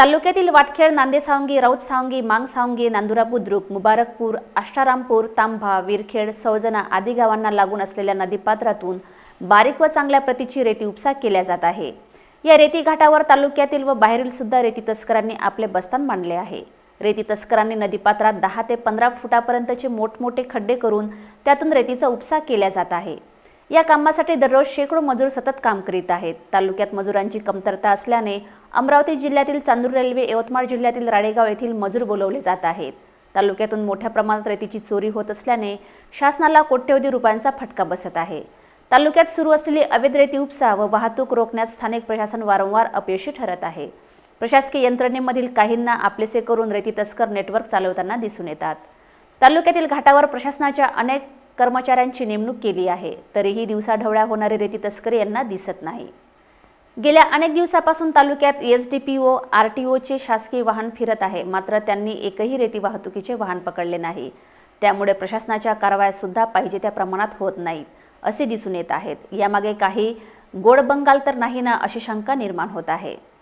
तालुक्यातील वाटखेड नांदेसावंगी राऊतसावंगी मांगसावंगी नांदुरा बुद्रुक मुबारकपूर आष्टारामपूर तांभा विरखेड सौजना आदी गावांना लागून असलेल्या नदीपात्रातून बारीक व चांगल्या प्रतीची रेती उपसा केल्या जात आहे. या रेती घाटावर तालुक्यातील व बाहेरील सुद्धा रेती तस्करांनी आपले बस्तान मांडले आहे. रेती तस्करांनी नदीपात्रात दहा ते पंधरा फुटापर्यंतचे मोठमोठे खड्डे करून त्यातून रेतीचा उपसा केला जात आहे. या कामासाठी दररोज शेकडो मजूर सतत काम करीत आहेत. तालुक्यात मजुरांची कमतरता असल्याने अमरावती जिल्ह्यातील चांदूर रेल्वे यवतमाळ जिल्ह्यातील राडेगाव येथील मजूर बोलवले जात आहेत. तालुक्यातून मोठ्या प्रमाणात रेतीची चोरी होत असल्याने शासनाला कोट्यवधी रुपयांचा फटका बसत आहे. तालुक्यात सुरू असलेली अवैध रेती उपसा व वाहतूक रोखण्यात स्थानिक प्रशासन वारंवार अपयशी ठरत आहे. प्रशासकीय यंत्रणेमधील काहींना आपलेसे करून रेती तस्कर नेटवर्क चालवताना दिसून येतात. तालुक्यातील घाटावर प्रशासनाच्या अनेक कर्मचाऱ्यांची नेमणूक केली आहे. तरीही दिवसाढवळ्या होणारी रेती तस्करी यांना दिसत नाही. गेल्या अनेक दिवसापासून तालुक्यात S D P O R T ओचे शासकीय वाहन फिरत आहे. मात्र त्यांनी एकही रेती वाहतुकीचे वाहन पकडले नाही. त्यामुळे प्रशासनाच्या कारवायासुद्धा पाहिजे त्या प्रमाणात होत नाहीत असे दिसून येत आहेत. यामागे काही गोड बंगाल तर नाही ना अशी शंका निर्माण होत आहे.